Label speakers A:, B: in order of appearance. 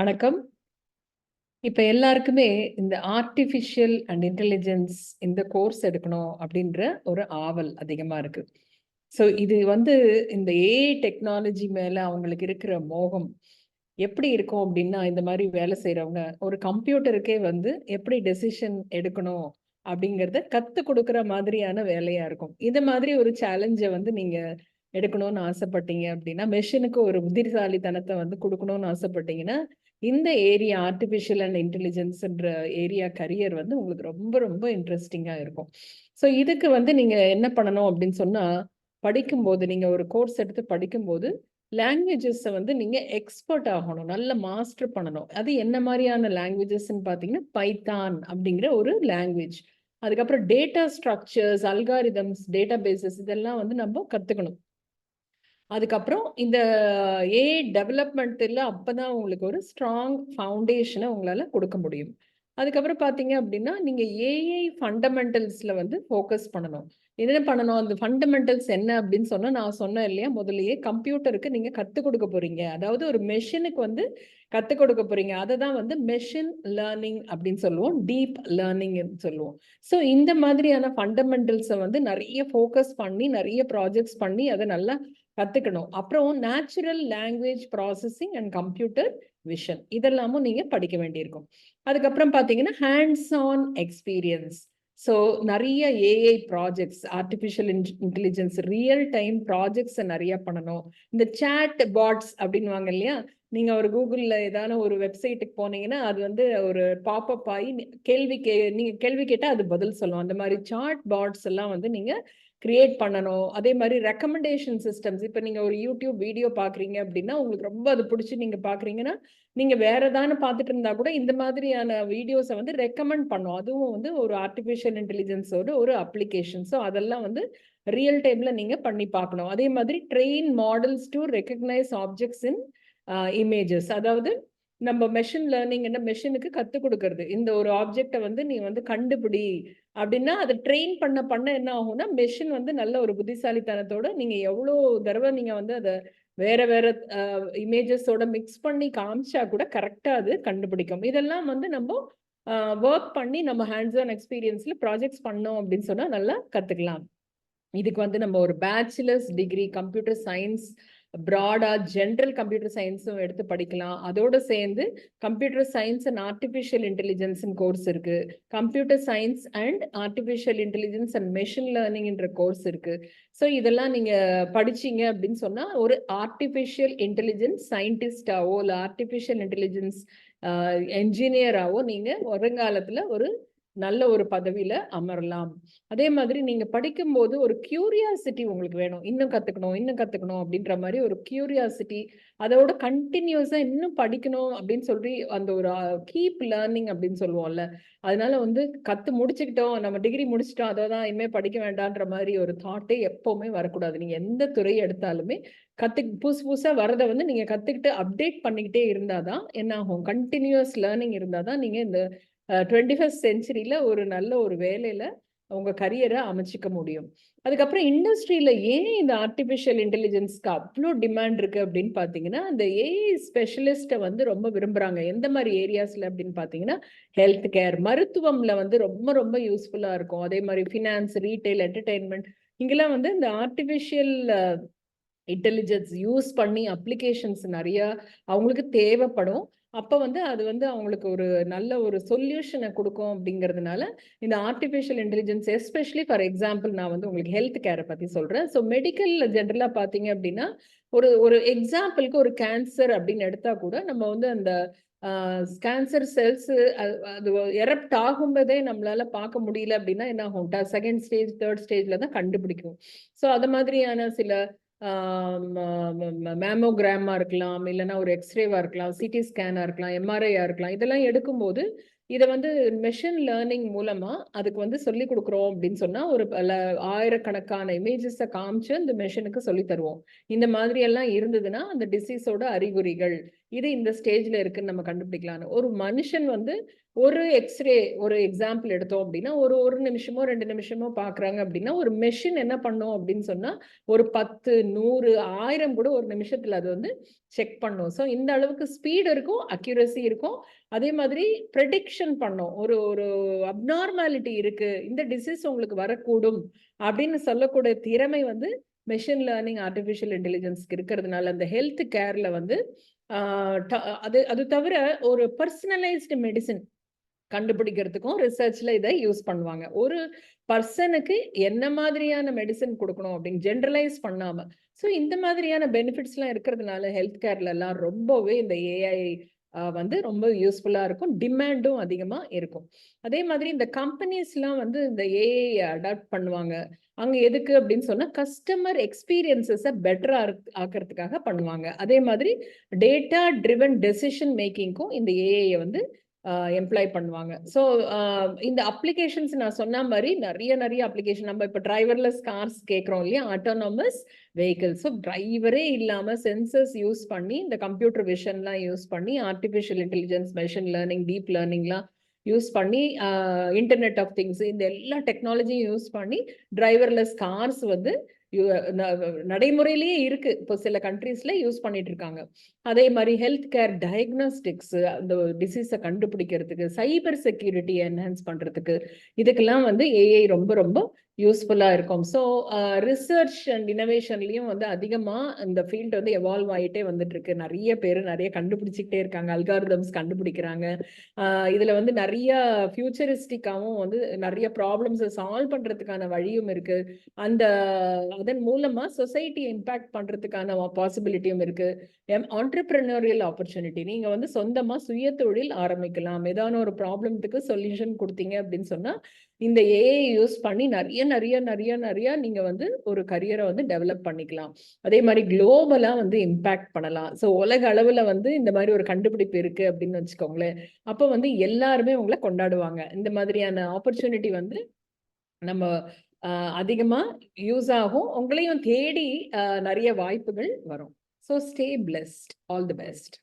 A: வணக்கம். இப்ப எல்லாருக்குமே இந்த ஆர்டிஃபிஷியல் அண்ட் இன்டெலிஜென்ஸ் இந்த கோர்ஸ் எடுக்கணும் அப்படின்ற ஒரு ஆவல் அதிகமா இருக்கு. ஸோ இது வந்து இந்த ஏஐ டெக்னாலஜி மேல அவங்களுக்கு இருக்கிற மோகம் எப்படி இருக்கும் அப்படின்னா, இந்த மாதிரி வேலை செய்கிறவங்க ஒரு கம்ப்யூட்டருக்கே வந்து எப்படி டெசிஷன் எடுக்கணும் அப்படிங்கிறத கற்றுக் குடுக்குற மாதிரியான வேலையா இருக்கும். இந்த மாதிரி ஒரு சேலஞ்ச வந்து நீங்க எடுக்கணும்னு ஆசைப்பட்டீங்க அப்படின்னா, மெஷினுக்கு ஒரு புத்திசாலித்தனத்த வந்து கொடுக்கணும்னு ஆசைப்பட்டீங்கன்னா, இந்த ஏரியா ஆர்டிபிஷியல் அண்ட் இன்டெலிஜென்ஸ்ன்ற ஏரியா கரியர் வந்து உங்களுக்கு ரொம்ப ரொம்ப இன்ட்ரஸ்டிங்கா இருக்கும். ஸோ இதுக்கு வந்து நீங்க என்ன பண்ணணும் அப்படின்னு சொன்னா, படிக்கும்போது நீங்க ஒரு கோர்ஸ் எடுத்து படிக்கும்போது, லாங்குவேஜஸை வந்து நீங்க எக்ஸ்பர்ட் ஆகணும். நல்ல மாஸ்டர் பண்ணணும். அது என்ன மாதிரியான லாங்குவேஜஸ்ன்னு பார்த்தீங்கன்னா, பைத்தான் அப்படிங்கிற ஒரு லாங்குவேஜ். அதுக்கப்புறம் data structures, algorithms, data bases இதெல்லாம் வந்து நம்ம கத்துக்கணும். அதுக்கப்புறம் இந்த ஏஐ அப்போ தான் உங்களுக்கு ஒரு ஸ்ட்ராங் ஃபவுண்டேஷனை உங்களால் கொடுக்க முடியும். அதுக்கப்புறம் பார்த்தீங்க அப்படின்னா, நீங்கள் ஏஐ ஃபண்டமெண்டல்ஸ்ல வந்து ஃபோக்கஸ் பண்ணணும். என்ன பண்ணணும்? அந்த ஃபண்டமெண்டல்ஸ் என்ன அப்படின்னு சொன்னால் நான் சொன்னேன் இல்லையா முதல்லையே கம்ப்யூட்டருக்கு நீங்கள் கற்றுக் கொடுக்க போறீங்க. அதாவது ஒரு மெஷினுக்கு வந்து கற்றுக் கொடுக்க போறீங்க. அததான் வந்து மெஷின் லேர்னிங் அப்படின்னு சொல்லுவோம். டீப் லேர்னிங்ன்னு சொல்லுவோம். ஸோ இந்த மாதிரியான ஃபண்டமெண்டல்ஸை வந்து நிறைய ஃபோக்கஸ் பண்ணி, நிறைய ப்ராஜெக்ட்ஸ் பண்ணி அதை நல்லா கத்துக்கணும். அப்புறம் natural language processing and computer vision இதெல்லாமும் நீங்க படிக்க வேண்டியிருக்கும். அதுக்கப்புறம் பார்த்தீங்கன்னா, ஹேண்ட்ஸ் ஆன் எக்ஸ்பீரியன்ஸ். ஸோ நிறைய AI projects, artificial intelligence real time ப்ராஜெக்ட்ஸை நிறைய பண்ணணும். இந்த சேட் பாட்ஸ் அப்படின்வாங்க இல்லையா? நீங்க ஒரு கூகுளில் ஏதான ஒரு வெப்சைட்டுக்கு போனீங்கன்னா, அது வந்து ஒரு பாப்பப் ஆகி கேள்வி கே நீங்க கேள்வி கேட்டா அது பதில் சொல்லும். அந்த மாதிரி சார்ட் பாட்ஸ் எல்லாம் வந்து நீங்க கிரியேட் பண்ணணும். அதே மாதிரி ரெக்கமெண்டேஷன் சிஸ்டம்ஸ் இப்போ நீங்க ஒரு யூடியூப் வீடியோ பார்க்குறீங்க அப்படின்னா, உங்களுக்கு ரொம்ப அது பிடிச்சி நீங்க பார்க்குறீங்கன்னா, நீங்க வேற எதான்னு பார்த்துட்டு இருந்தா கூட இந்த மாதிரியான வீடியோஸை வந்து ரெக்கமெண்ட் பண்ணும். அதுவும் வந்து ஒரு ஆர்டிஃபிஷியல் இன்டெலிஜென்ஸோட ஒரு அப்ளிகேஷன். ஸோ அதெல்லாம் வந்து ரியல் டைம்ல நீங்க பண்ணி பார்க்கணும். அதே மாதிரி train models to recognise objects in images. அதாவது நம்ம மெஷின் லேர்னிங்ன்னா மெஷினுக்கு கற்றுக் கொடுக்கறது இந்த ஒரு ஆப்ஜெக்டை வந்து நீ வந்து கண்டுபிடி அப்படின்னா, அதை ட்ரெயின் பண்ண பண்ண என்ன ஆகும்னா, மெஷின் வந்து நல்ல ஒரு புத்திசாலித்தனத்தோட நீங்க எவ்வளோ தடவை நீங்க வந்து அதை வேற வேற இமேஜஸோட மிக்ஸ் பண்ணி காமிச்சா கூட கரெக்டாக அது கண்டுபிடிக்கும். இதெல்லாம் வந்து நம்ம ஒர்க் பண்ணி நம்ம ஹேண்ட்ஸ் ஆன் எக்ஸ்பீரியன்ஸ்ல ப்ராஜெக்ட்ஸ் பண்ணோம் அப்படின்னு சொன்னா நல்லா கத்துக்கலாம். இதுக்கு வந்து நம்ம ஒரு bachelors degree computer science broadly general computer சயின்ஸும் எடுத்து படிக்கலாம். அதோட சேர்ந்து கம்ப்யூட்டர் சயின்ஸ் அண்ட் ஆர்ட்டிஃபிஷியல் இன்டெலிஜென்ஸ்ன்னு கோர்ஸ் இருக்கு. Computer science and artificial intelligence and machine லேர்னிங்ன்ற course இருக்கு. ஸோ இதெல்லாம் நீங்க படிச்சீங்க அப்படின்னு சொன்னா, ஒரு ஆர்டிஃபிஷியல் இன்டெலிஜென்ஸ் சயின்டிஸ்டாவோ இல்லை ஆர்ட்டிஃபிஷியல் இன்டெலிஜென்ஸ் அ என்ஜினியராவோ நீங்க வருங்காலத்துல ஒரு நல்ல ஒரு பதவியில அமரலாம். அதே மாதிரி நீங்க படிக்கும்போது ஒரு கியூரியாசிட்டி உங்களுக்கு வேணும். இன்னும் கத்துக்கணும், இன்னும் கத்துக்கணும் அப்படின்ற மாதிரி ஒரு கியூரியாசிட்டி அதோட கண்டினியூஸா இன்னும் படிக்கணும் அப்படின்னு சொல்லி அந்த ஒரு கீப் லேர்னிங் அப்படின்னு சொல்லுவோம்ல. அதனால வந்து கத்து முடிச்சுக்கிட்டோம், நம்ம டிகிரி முடிச்சிட்டோம் அதை தான் இனிமே படிக்க வேண்டான்ற மாதிரி ஒரு தாட்டே எப்பவுமே வரக்கூடாது. நீங்க எந்த துறை எடுத்தாலுமே கத்து புதுசு புதுசா வரதை வந்து நீங்க கத்துக்கிட்டு அப்டேட் பண்ணிக்கிட்டே இருந்தாதான் என்ன ஆகும்? கண்டினியூஸ் லேர்னிங் இருந்தாதான் நீங்க இந்த அ 21ஸ்ட் செஞ்சுரில ஒரு நல்ல ஒரு வேலையில் அவங்க கரியரை அமைச்சிக்க முடியும். அதுக்கப்புறம் இண்டஸ்ட்ரியில ஏன் இந்த ஆர்டிஃபிஷியல் இன்டெலிஜென்ஸ்க்கு அவ்வளோ டிமாண்ட் இருக்கு அப்படின்னு பார்த்தீங்கன்னா, அந்த ஏஐ ஸ்பெஷலிஸ்ட்டை வந்து ரொம்ப விரும்புகிறாங்க எந்த மாதிரி ஏரியாஸில் அப்படின்னு பார்த்தீங்கன்னா, ஹெல்த் கேர் மருத்துவம்ல வந்து ரொம்ப ரொம்ப யூஸ்ஃபுல்லாக இருக்கும். அதே மாதிரி ஃபினான்ஸ், ரீட்டைல் என்டர்டெயின்மெண்ட் இங்கெல்லாம் வந்து இந்த ஆர்டிஃபிஷியல் இன்டெலிஜென்ஸ் யூஸ் பண்ணி அப்ளிகேஷன்ஸ் நிறையா அவங்களுக்கு தேவைப்படும். அப்ப வந்து அது வந்து அவங்களுக்கு ஒரு நல்ல ஒரு சொல்யூஷனை கொடுக்கும் அப்படிங்கிறதுனால, இந்த artificial intelligence especially for example நான் வந்து உங்களுக்கு ஹெல்த் கேரை பத்தி சொல்றேன். ஸோ மெடிக்கல்ல ஜென்ரலா பார்த்தீங்க அப்படின்னா, ஒரு ஒரு எக்ஸாம்பிள்க்கு ஒரு கேன்சர் அப்படின்னு எடுத்தா கூட நம்ம வந்து அந்த கேன்சர் செல்ஸ் அது அது எரப்ட் ஆகும்போதே நம்மளால பார்க்க முடியல அப்படின்னா என்ன ஆகும்? செகண்ட் ஸ்டேஜ், தேர்ட் ஸ்டேஜ்ல தான் கண்டுபிடிக்கும். ஸோ அது மாதிரியான சில மேமோகிராமா இருக்கலாம், இல்லன்னா ஒரு எக்ஸ்ரேவா இருக்கலாம், சிடி ஸ்கேனா இருக்கலாம், எம்ஆர்ஐயா இருக்கலாம். இதெல்லாம் எடுக்கும்போது இதை வந்து மெஷின் லேர்னிங் மூலமா அதுக்கு வந்து சொல்லிக் கொடுக்குறோம் அப்படின்னு சொன்னா, ஒரு பல ஆயிரக்கணக்கான இமேஜஸை காமிச்சு அந்த மெஷினுக்கு சொல்லி தருவோம். இந்த மாதிரி எல்லாம் இருந்ததுன்னா, அந்த டிசீஸோட அறிகுறிகள், இது இந்த ஸ்டேஜ்ல இருக்குன்னு நம்ம கண்டுபிடிக்கலான்னு. ஒரு மனுஷன் வந்து ஒரு எக்ஸ்ரே ஒரு எக்ஸாம்பிள் எடுத்தோம் அப்படின்னா, ஒரு ஒரு நிமிஷமோ, ரெண்டு நிமிஷமோ பார்க்குறாங்க அப்படின்னா, ஒரு மெஷின் என்ன பண்ணும் அப்படின்னு சொன்னா, ஒரு பத்து நூறு ஆயிரம் கூட ஒரு நிமிஷத்துல அது வந்து செக் பண்ணும். ஸோ இந்த அளவுக்கு ஸ்பீடு இருக்கும், அக்யூரசி இருக்கும். அதே மாதிரி ப்ரெடிக்ஷன் பண்ணோம் ஒரு ஒரு அப்நார்மாலிட்டி இருக்கு. இந்த டிசீஸ் உங்களுக்கு வரக்கூடும் அப்படின்னு சொல்லக்கூடிய திறமை வந்து மெஷின் லேர்னிங், ஆர்டிஃபிஷியல் இன்டெலிஜென்ஸ்க்கு இருக்கிறதுனால, அந்த ஹெல்த் கேர்ல வந்து அது அது தவிர ஒரு பர்சனலைஸ்டு மெடிசின் கண்டுபிடிக்கிறதுக்கும் ரிசர்ச்ல இதை யூஸ் பண்ணுவாங்க. ஒரு பர்சனுக்கு என்ன மாதிரியான மெடிசின் கொடுக்கணும் அப்படின்னு ஜென்ரலைஸ் பண்ணாம. ஸோ இந்த மாதிரியான பெனிஃபிட்ஸ்லாம் இருக்கிறதுனால ஹெல்த் கேர்லலாம் ரொம்பவே இந்த ஏஐ வந்து ரொம்ப யூஸ்ஃபுல்லாக இருக்கும். டிமாண்டும் அதிகமாக இருக்கும். அதே மாதிரி இந்த கம்பெனிஸ்லாம் வந்து இந்த ஏஐ அடாப்ட் பண்ணுவாங்க. அங்கே எதுக்கு அப்படின்னு சொன்னால் கஸ்டமர் எக்ஸ்பீரியன்சஸை பெட்டராக ஆக்கிறதுக்காக பண்ணுவாங்க. அதே மாதிரி டேட்டா ட்ரிவன் டெசிஷன் மேக்கிங்க்கும் இந்த ஏஐயை வந்து எம்ப்ளாய் பண்ணுவாங்க. ஸோ இந்த அப்ளிகேஷன்ஸ் நான் சொன்ன மாதிரி நிறைய நிறைய அப்ளிகேஷன் நம்ம இப்போ டிரைவர்லெஸ் கார்ஸ் கேட்குறோம் இல்லையா? Autonomous vehicle. ஸோ டிரைவரே இல்லாமல் சென்சர்ஸ் யூஸ் பண்ணி, இந்த கம்ப்யூட்டர் விஷன்லாம் யூஸ் பண்ணி, artificial intelligence, machine learning, deep லேர்னிங்லாம் use பண்ணி, இன்டர்நெட் ஆஃப் திங்ஸ் இந்த எல்லா டெக்னாலஜியும் யூஸ் பண்ணி, டிரைவர்லெஸ் கார்ஸ் வந்து நடைமுறையிலேயே இருக்கு. இப்போ சில கண்ட்ரீஸ்ல யூஸ் பண்ணிட்டு இருக்காங்க. அதே மாதிரி ஹெல்த் கேர் டயக்னாஸ்டிக்ஸ் அந்த டிசீஸ கண்டுபிடிக்கிறதுக்கு, சைபர் செக்யூரிட்டி என்ஹான்ஸ் பண்றதுக்கு, இதுக்கெல்லாம் வந்து ஏஐ ரொம்ப ரொம்ப யூஸ்ஃபுல்லாக இருக்கும். ஸோ ரிசர்ச் அண்ட் இனோவேஷன்லேயும் வந்து அதிகமாக இந்த ஃபீல்டு வந்து எவால்வ் ஆகிட்டே வந்துட்டுருக்கு. நிறைய பேர் நிறைய கண்டுபிடிச்சிக்கிட்டே இருக்காங்க. அல்காரிதம்ஸ் கண்டுபிடிக்கிறாங்க. இதில் வந்து நிறைய ஃபியூச்சரிஸ்டிக்காகவும் வந்து நிறைய ப்ராப்ளம்ஸை சால்வ் பண்ணுறதுக்கான வழியும் இருக்குது அந்த அதன் மூலமாக சொசைட்டியை இம்பாக்ட் பண்ணுறதுக்கான பாசிபிலிட்டியும் இருக்குது எம் ஆன்டர்பிரினியூரியல் ஆப்பர்ச்சுனிட்டி நீங்கள் வந்து சொந்தமாக சுய தொழில் ஆரம்பிக்கலாம். ஏதான ஒரு ப்ராப்ளம்த்துக்கு சொல்யூஷன் கொடுத்தீங்க அப்படின்னு சொன்னால் இந்த ஏஐ யூஸ் பண்ணி நிறைய நிறைய நிறைய நிறைய நீங்க வந்து ஒரு கரியரை வந்து டெவலப் பண்ணிக்கலாம். அதே மாதிரி குளோபலா வந்து இம்பாக்ட் பண்ணலாம். ஸோ உலக அளவுல வந்து இந்த மாதிரி ஒரு கண்டுபிடிப்பு இருக்கு அப்படின்னு வச்சுக்கோங்களேன். அப்போ வந்து எல்லாருமே உங்களை கொண்டாடுவாங்க. இந்த மாதிரியான ஆப்பர்ச்சுனிட்டி வந்து நம்ம அ அதிகமா யூஸ் ஆகும். உங்களையும் தேடி நிறைய வாய்ப்புகள் வரும். So stay blessed. All the best.